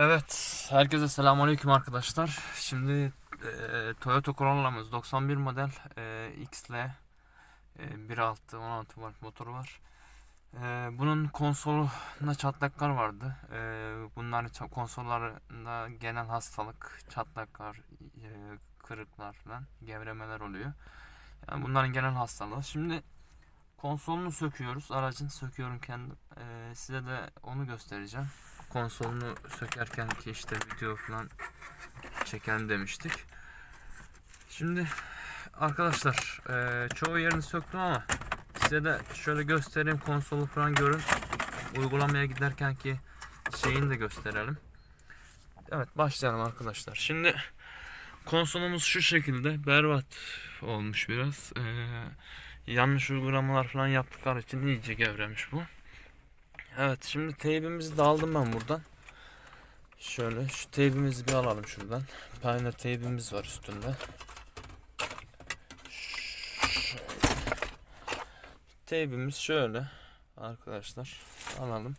Evet, herkese selamünaleyküm arkadaşlar. Şimdi e, Toyota Corolla'mız 91 model e, XL e, 1.6 16 volt motoru var. E, bunun konsolunda çatlaklar vardı. E, bunların ça- konsollarında genel hastalık, çatlaklar, e, kırıklar falan, gevremeler oluyor. Yani bunların genel hastalığı. Şimdi konsolunu söküyoruz. Aracın söküyorum kendim. E, size de onu göstereceğim konsolunu sökerken ki işte video falan çeken demiştik. Şimdi arkadaşlar eee, çoğu yerini söktüm ama size de şöyle göstereyim konsolu falan görün. Uygulamaya giderken ki şeyini de gösterelim. Evet başlayalım arkadaşlar. Şimdi konsolumuz şu şekilde berbat olmuş biraz. Eee, yanlış uygulamalar falan yaptıkları için iyice gevremiş bu. Evet şimdi teybimizi de aldım ben buradan. Şöyle şu teybimizi bir alalım şuradan. Pioneer teybimiz var üstünde. Şöyle. Teybimiz şöyle arkadaşlar alalım.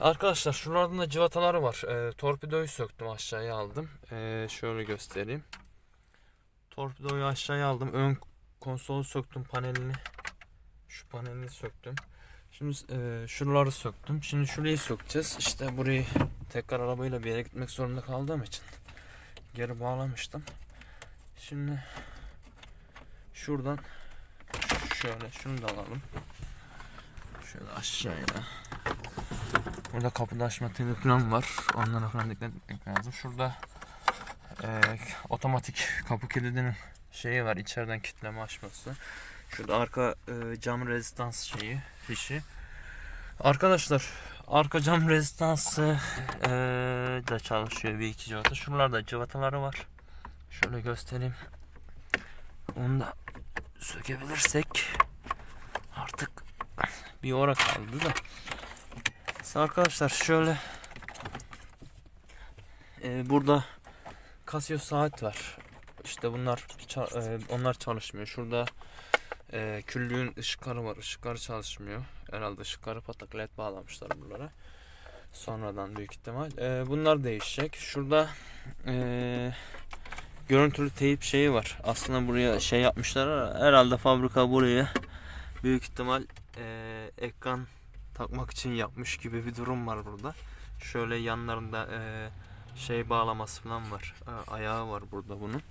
Arkadaşlar şuralardan da civataları var. Ee, torpidoyu söktüm aşağıya aldım. Ee, şöyle göstereyim. Torpidoyu aşağıya aldım. Ön konsolu söktüm panelini. Şu panelini söktüm. Şimdi e, şuraları söktüm. Şimdi şurayı sökeceğiz. İşte burayı tekrar arabayla bir yere gitmek zorunda kaldığım için geri bağlamıştım. Şimdi şuradan şöyle şunu da alalım. Şöyle aşağıya. Burada kapıda açma teli var. Onlara falan dikkat etmek lazım. Şurada e, otomatik kapı kilidinin şeyi var. içeriden kilitleme açması. Şurada arka e, cam rezistans şeyi, fişi. Arkadaşlar arka cam rezistansı e, da çalışıyor bir iki cıvata. Şuralarda cıvataları var. Şöyle göstereyim. Onu da sökebilirsek artık bir ora kaldı da. Arkadaşlar şöyle e, burada Casio saat var. İşte bunlar e, onlar çalışmıyor. Şurada e, küllüğün ışıkları var. Işıkları çalışmıyor. Herhalde ışıkları patak led bağlamışlar buralara. Sonradan büyük ihtimal. E, bunlar değişecek. Şurada e, görüntülü teyip şeyi var. Aslında buraya şey yapmışlar. Herhalde fabrika buraya büyük ihtimal e, ekran takmak için yapmış gibi bir durum var burada. Şöyle yanlarında e, şey bağlaması falan var. E, ayağı var burada bunun.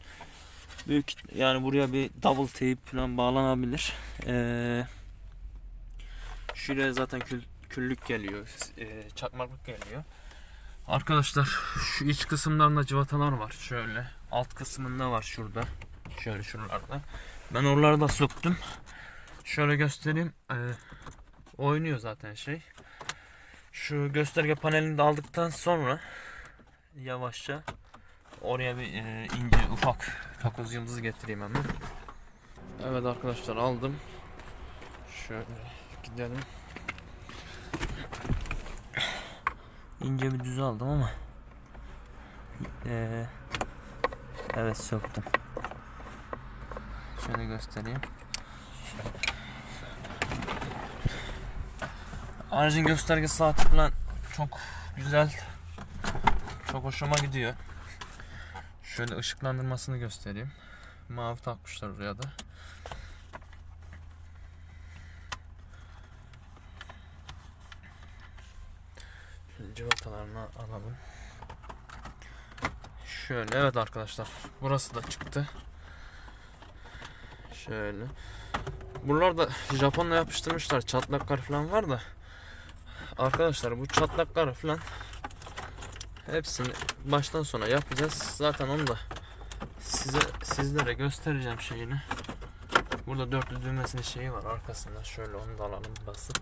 Büyük yani buraya bir double tape falan bağlanabilir. Ee, şuraya zaten kül, küllük geliyor. E, çakmaklık geliyor. Arkadaşlar şu iç kısımlarında cıvatalar var. Şöyle alt kısmında var şurada. Şöyle şuralarda. Ben oraları da söktüm. Şöyle göstereyim. Ee, oynuyor zaten şey. Şu gösterge panelini de aldıktan sonra yavaşça oraya bir e, ince ufak takoz yıldızı getireyim hemen. Evet arkadaşlar aldım. Şöyle gidelim. İnce bir düz aldım ama e, evet söktüm. Şöyle göstereyim. Aracın gösterge saati falan çok güzel. Çok hoşuma gidiyor. Şöyle ışıklandırmasını göstereyim. Mavi takmışlar oraya da. Şöyle cıvatalarını alalım. Şöyle evet arkadaşlar. Burası da çıktı. Şöyle. Buralarda Japonla yapıştırmışlar. Çatlaklar falan var da. Arkadaşlar bu çatlaklar falan hepsini baştan sona yapacağız. Zaten onu da size sizlere göstereceğim şeyini. Burada dörtlü düğmesinin şeyi var arkasında. Şöyle onu da alalım basıp.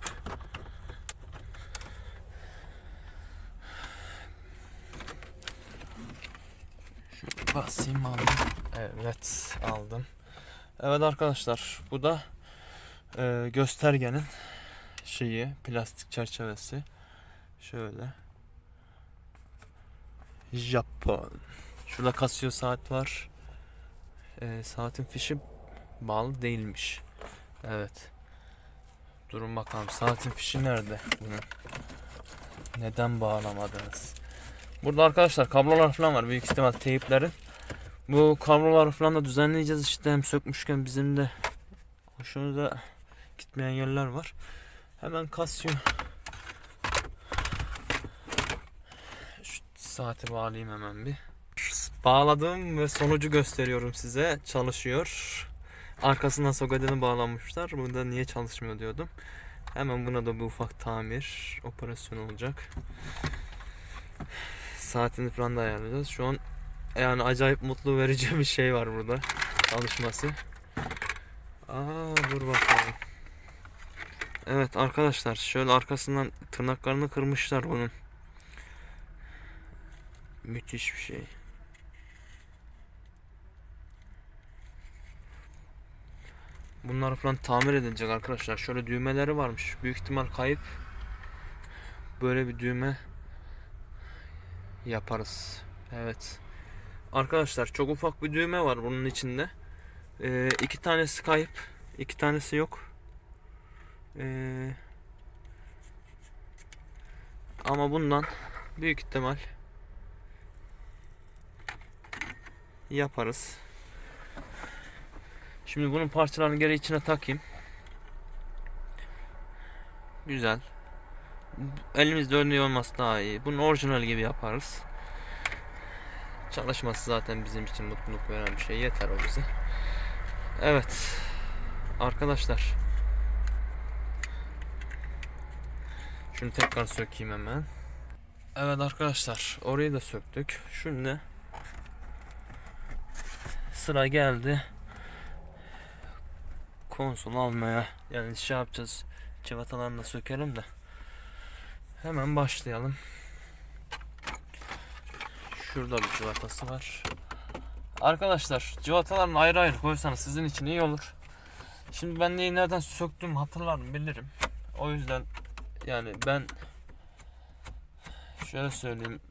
Şöyle basayım aldım. Evet aldım. Evet arkadaşlar bu da e, göstergenin şeyi plastik çerçevesi. Şöyle. Japon. Şurada Casio saat var. Ee, saatin fişi bağlı değilmiş. Evet. Durun bakalım saatin fişi nerede bunun? Neden bağlamadınız? Burada arkadaşlar kablolar falan var büyük ihtimal teyiplerin. Bu kabloları falan da düzenleyeceğiz işte hem sökmüşken bizim de hoşumuza gitmeyen yerler var. Hemen kasıyor. Şu saati bağlayayım hemen bir. Bağladım ve sonucu gösteriyorum size. Çalışıyor. Arkasından soketini bağlamışlar. Burada niye çalışmıyor diyordum. Hemen buna da bir ufak tamir operasyon olacak. Saatini falan da ayarlayacağız. Şu an yani acayip mutlu verici bir şey var burada. Çalışması. Aa dur bakalım. Evet arkadaşlar şöyle arkasından tırnaklarını kırmışlar bunun. Müthiş bir şey. Bunlar falan tamir edilecek arkadaşlar. Şöyle düğmeleri varmış. Büyük ihtimal kayıp. Böyle bir düğme yaparız. Evet. Arkadaşlar çok ufak bir düğme var bunun içinde. Ee, iki tanesi kayıp. iki tanesi yok. Ee, ama bundan büyük ihtimal yaparız. Şimdi bunun parçalarını geri içine takayım. Güzel. Elimizde örneği olması daha iyi. Bunun orijinal gibi yaparız. Çalışması zaten bizim için mutluluk veren bir şey. Yeter o bize. Evet. Arkadaşlar. Şunu tekrar sökeyim hemen. Evet arkadaşlar. Orayı da söktük. Şimdi sıra geldi. Konsol almaya yani şey yapacağız. Civatalarını da sökelim de. Hemen başlayalım. Şurada bir civatası var. Arkadaşlar civatalarını ayrı ayrı koysanız sizin için iyi olur. Şimdi ben neyi nereden söktüm hatırlarım bilirim. O yüzden yani ben şöyle söyleyeyim.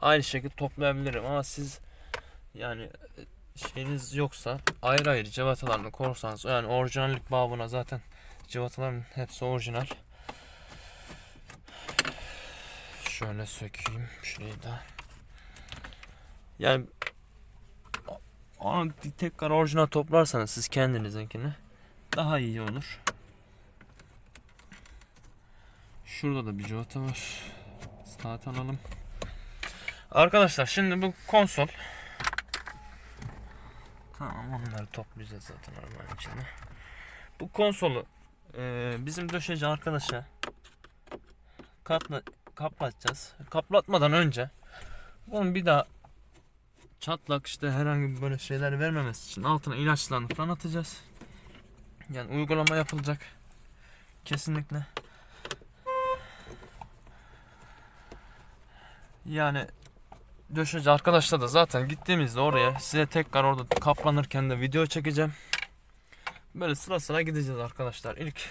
Aynı şekilde toplayabilirim ama siz yani şeyiniz yoksa ayrı ayrı civatalarını korsanız yani orijinallik babına zaten civataların hepsi orijinal. Şöyle sökeyim şurayı da. Yani onu tekrar orijinal toplarsanız siz kendinizinkini daha iyi olur. Şurada da bir civata var. Saat alalım. Arkadaşlar şimdi bu konsol Tamam onları toplayacağız zaten arabanın içinde. Bu konsolu e, bizim döşeci arkadaşa katla, kaplatacağız. Kaplatmadan önce bunu bir daha çatlak işte herhangi bir böyle şeyler vermemesi için altına ilaçlarını falan atacağız. Yani uygulama yapılacak. Kesinlikle. Yani döşeci arkadaşlar da zaten gittiğimizde oraya size tekrar orada kaplanırken de video çekeceğim. Böyle sıra sıra gideceğiz arkadaşlar. İlk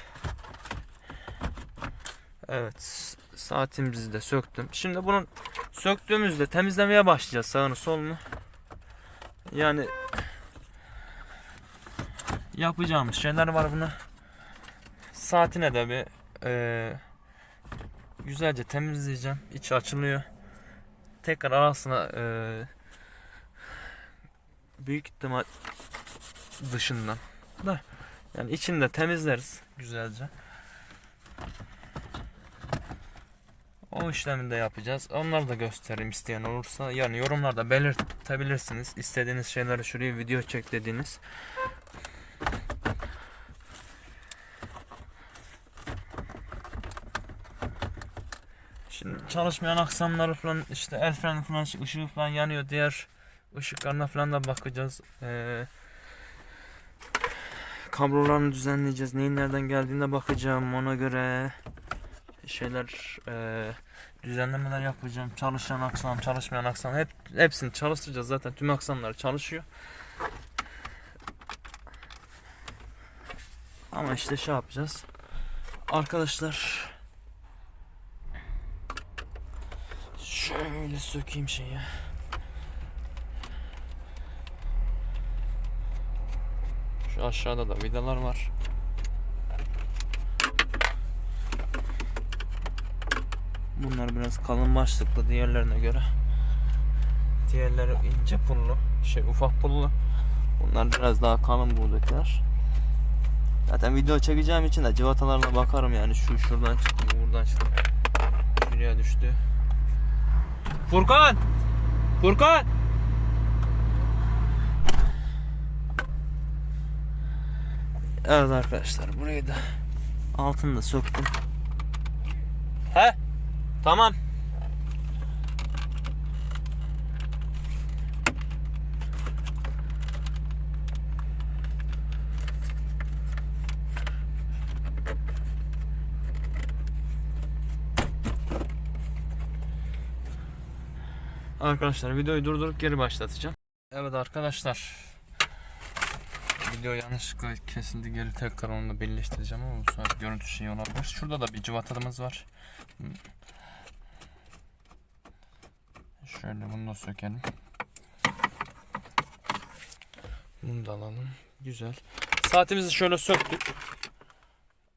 Evet saatimizi de söktüm. Şimdi bunun söktüğümüzde temizlemeye başlayacağız sağını solunu. Yani yapacağımız şeyler var buna. Saatine de bir e, güzelce temizleyeceğim. İçi açılıyor tekrar arasına e, büyük ihtimal dışından da yani içinde temizleriz güzelce. O işlemi de yapacağız. Onları da göstereyim isteyen olursa. Yani yorumlarda belirtebilirsiniz. İstediğiniz şeyleri şuraya video çek dediğiniz. Şimdi çalışmayan aksamları falan işte el freni falan ışığı falan yanıyor. Diğer ışıklarına falan da bakacağız. Ee, kablolarını düzenleyeceğiz. Neyin nereden geldiğine bakacağım. Ona göre şeyler e, düzenlemeler yapacağım. Çalışan aksam, çalışmayan aksam hep hepsini çalıştıracağız. Zaten tüm aksamlar çalışıyor. Ama işte şey yapacağız. Arkadaşlar Şöyle sökeyim şeyi. Şu aşağıda da vidalar var. Bunlar biraz kalın başlıklı diğerlerine göre. Diğerleri ince pullu, şey ufak pullu. Bunlar biraz daha kalın buradakiler. Zaten video çekeceğim için de civatalarına bakarım yani şu şuradan çıktı, bu buradan çıktı. Şuraya düştü. Furkan! Furkan! Evet arkadaşlar burayı da altını da söktüm. He? Tamam. Arkadaşlar videoyu durdurup geri başlatacağım. Evet arkadaşlar. Video yanlışlıkla kesildi geri tekrar onu da birleştireceğim ama bu sefer görüntü şey olabilir. Şurada da bir cıvatalımız var. Şöyle bunu da sökelim. Bunu da alalım. Güzel. Saatimizi şöyle söktük.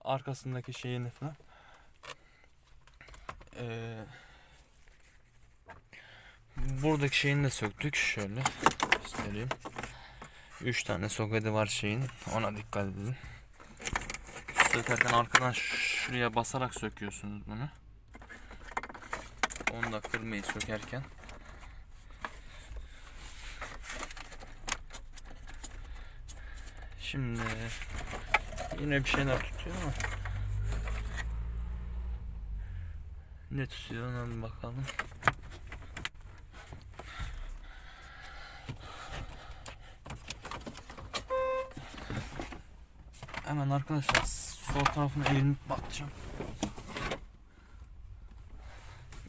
Arkasındaki şeyini falan. Ee, buradaki şeyini de söktük. Şöyle göstereyim. 3 tane soketi var şeyin. Ona dikkat edin. Sökerken arkadan şuraya basarak söküyorsunuz bunu. Onu da kırmayı sökerken. Şimdi yine bir şeyler tutuyor ama ne tutuyor ona bakalım. Hemen arkadaşlar sol tarafına eğilip bakacağım.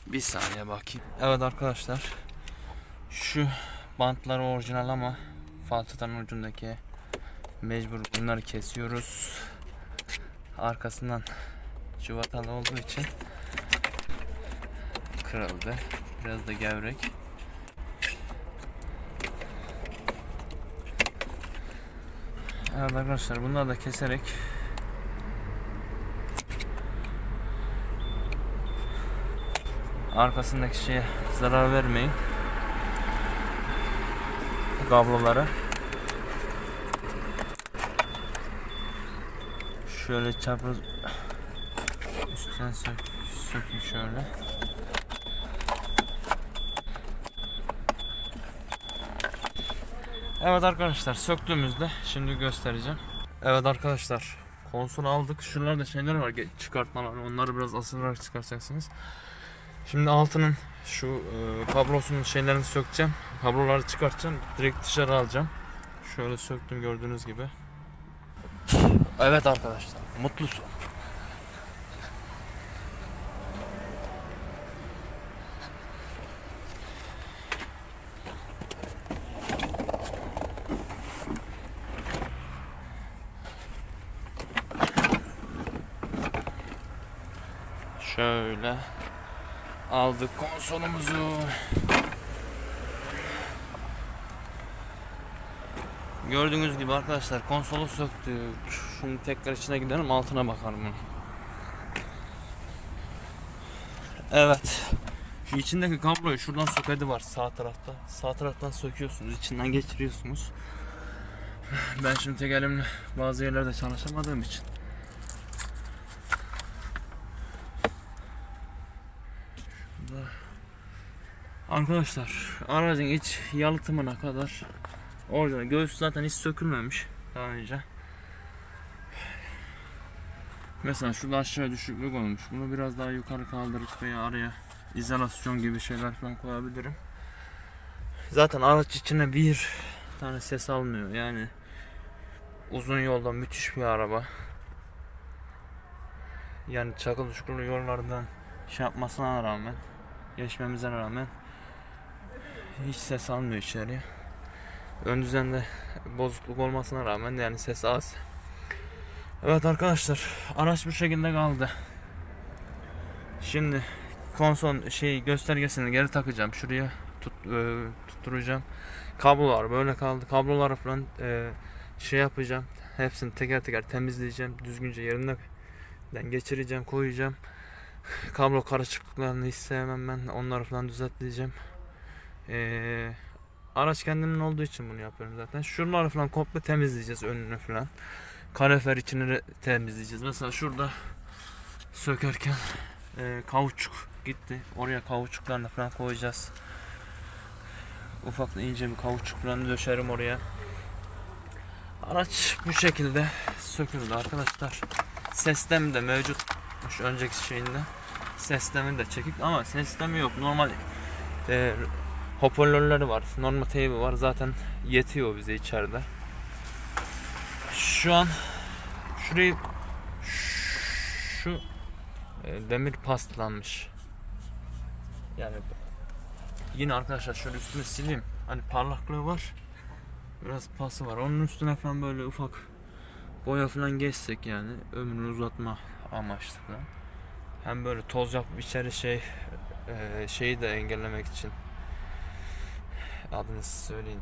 Bir saniye bakayım. Evet arkadaşlar. Şu bantlar orijinal ama falçatanın ucundaki mecbur bunları kesiyoruz. Arkasından cıvatalı olduğu için kırıldı. Biraz da gevrek. Evet arkadaşlar bunları da keserek arkasındaki şeye zarar vermeyin. Kablolara. Şöyle çapraz üstten sök, sökün şöyle. Evet arkadaşlar söktüğümüzde şimdi göstereceğim. Evet arkadaşlar konsol aldık. Şuralarda şeyler var çıkartmalar. Onları biraz asılarak çıkartacaksınız. Şimdi altının şu e, kablosunun şeylerini sökeceğim. Kabloları çıkartacağım. Direkt dışarı alacağım. Şöyle söktüm gördüğünüz gibi. Evet arkadaşlar mutlu Şöyle aldık konsolumuzu. Gördüğünüz gibi arkadaşlar konsolu söktük. Şimdi tekrar içine gidelim altına bakalım bunu. Evet. Şu içindeki kabloyu şuradan soketi var sağ tarafta. Sağ taraftan söküyorsunuz, içinden geçiriyorsunuz. Ben şimdi tek elimle bazı yerlerde çalışamadığım için Arkadaşlar aracın iç yalıtımına kadar orijinal göğüs zaten hiç sökülmemiş daha önce. Mesela şurada aşağı düşüklük olmuş. Bunu biraz daha yukarı kaldırıp veya araya izolasyon gibi şeyler falan koyabilirim. Zaten araç içine bir tane ses almıyor. Yani uzun yolda müthiş bir araba. Yani çakıl çukurlu yollardan şey yapmasına rağmen geçmemize rağmen hiç ses almıyor içeriye. Ön düzende bozukluk olmasına rağmen yani ses az. Evet arkadaşlar araç bu şekilde kaldı. Şimdi konsol şey göstergesini geri takacağım. Şuraya tut, e, tutturacağım. Kablolar böyle kaldı. Kabloları falan e, şey yapacağım. Hepsini teker teker temizleyeceğim. Düzgünce yerinden geçireceğim, koyacağım. Kablo karışıklıklarını hiç sevmem ben. Onları falan düzeltleyeceğim. Ee, araç kendimin olduğu için bunu yapıyorum zaten. Şuraları falan komple temizleyeceğiz önünü falan. Kalorifer içini temizleyeceğiz. Mesela şurada sökerken e, kauçuk gitti. Oraya kauçuklarını falan koyacağız. Ufak ince bir kauçuklarını döşerim oraya. Araç bu şekilde söküldü arkadaşlar. Sistem de mevcutmuş önceki şeyinde. Sistemi de çekik ama sistemi yok. Normal e, hoparlörleri var. Normal teybi var. Zaten yetiyor bize içeride. Şu an şurayı şu e, demir paslanmış. Yani yine arkadaşlar şöyle üstünü sileyim. Hani parlaklığı var. Biraz pası var. Onun üstüne falan böyle ufak boya falan geçsek yani ömrünü uzatma amaçlı. Hem böyle toz yapıp içeri şey e, şeyi de engellemek için adını söyleyin.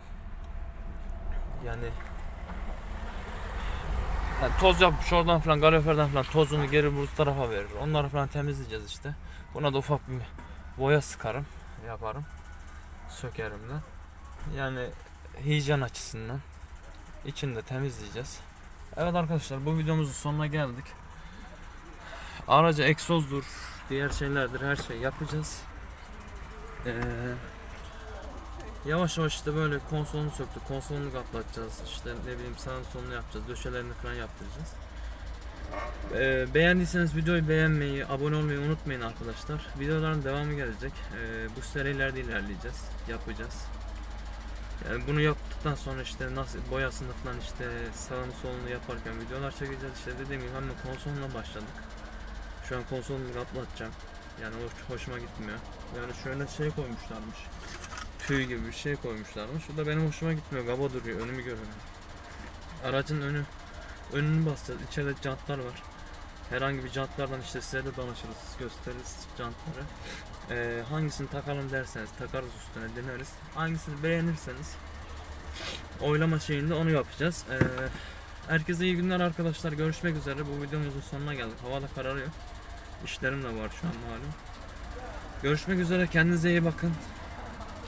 Yani yani toz yapmış oradan falan kaloriferden falan tozunu geri bu tarafa verir. Onları falan temizleyeceğiz işte. Buna da ufak bir boya sıkarım, yaparım. Sökerim de. Yani hijyen açısından içini de temizleyeceğiz. Evet arkadaşlar bu videomuzun sonuna geldik. Araca egzozdur, diğer şeylerdir her şey yapacağız. Ee, yavaş yavaş işte böyle konsolunu söktük, konsolunu kaplatacağız. İşte ne bileyim sağını solunu yapacağız, döşelerini falan yaptıracağız. Ee, beğendiyseniz videoyu beğenmeyi, abone olmayı unutmayın arkadaşlar. Videoların devamı gelecek. Ee, bu serilerde ilerleyeceğiz, yapacağız. Yani bunu yaptıktan sonra işte nasıl boyasını falan işte sağını solunu yaparken videolar çekeceğiz işte dediğim gibi hem de konsoluna başladık. Şu an konsolunu kaplatacağım. Yani o hoşuma gitmiyor. Yani şöyle şey koymuşlarmış. Tüy gibi bir şey koymuşlarmış. O da benim hoşuma gitmiyor. Kaba duruyor. Önümü görüyorum. Aracın önü önünü basacağız. İçeride jantlar var. Herhangi bir jantlardan işte size de danışırız, gösteririz jantları. Ee, hangisini takalım derseniz takarız üstüne deneriz. Hangisini beğenirseniz oylama şeyinde onu yapacağız. Ee, herkese iyi günler arkadaşlar. Görüşmek üzere. Bu videomuzun sonuna geldik. Hava da kararıyor. İşlerim de var şu an malum. Görüşmek üzere. Kendinize iyi bakın.